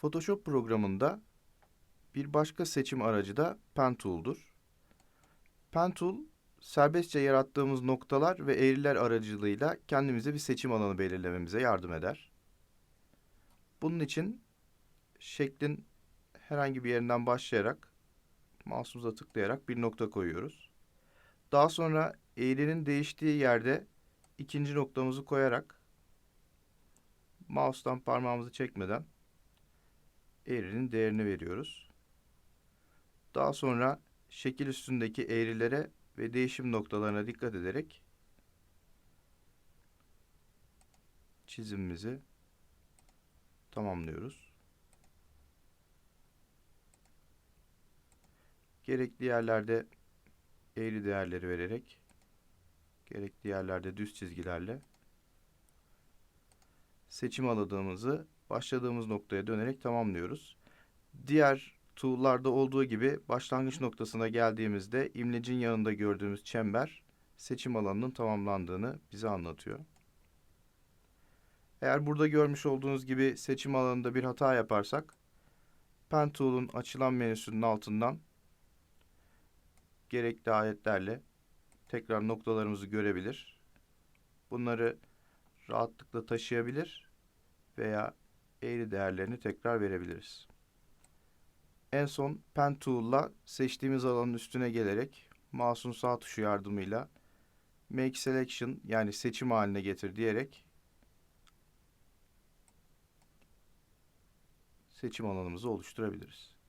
Photoshop programında bir başka seçim aracı da Pen Tool'dur. Pen Tool, serbestçe yarattığımız noktalar ve eğriler aracılığıyla kendimize bir seçim alanı belirlememize yardım eder. Bunun için şeklin herhangi bir yerinden başlayarak mouse'umuza tıklayarak bir nokta koyuyoruz. Daha sonra eğrinin değiştiği yerde ikinci noktamızı koyarak mouse'tan parmağımızı çekmeden eğrinin değerini veriyoruz. Daha sonra şekil üstündeki eğrilere ve değişim noktalarına dikkat ederek çizimimizi tamamlıyoruz. Gerekli yerlerde eğri değerleri vererek, gerekli yerlerde düz çizgilerle seçim aladığımızı başladığımız noktaya dönerek tamamlıyoruz. Diğer tool'larda olduğu gibi başlangıç noktasına geldiğimizde imlecin yanında gördüğümüz çember seçim alanının tamamlandığını bize anlatıyor. Eğer burada görmüş olduğunuz gibi seçim alanında bir hata yaparsak Pen Tool'un açılan menüsünün altından gerekli ayetlerle tekrar noktalarımızı görebilir. Bunları rahatlıkla taşıyabilir veya eğri değerlerini tekrar verebiliriz. En son Pen Tool'la seçtiğimiz alanın üstüne gelerek mouse'un sağ tuşu yardımıyla Make Selection yani seçim haline getir diyerek seçim alanımızı oluşturabiliriz.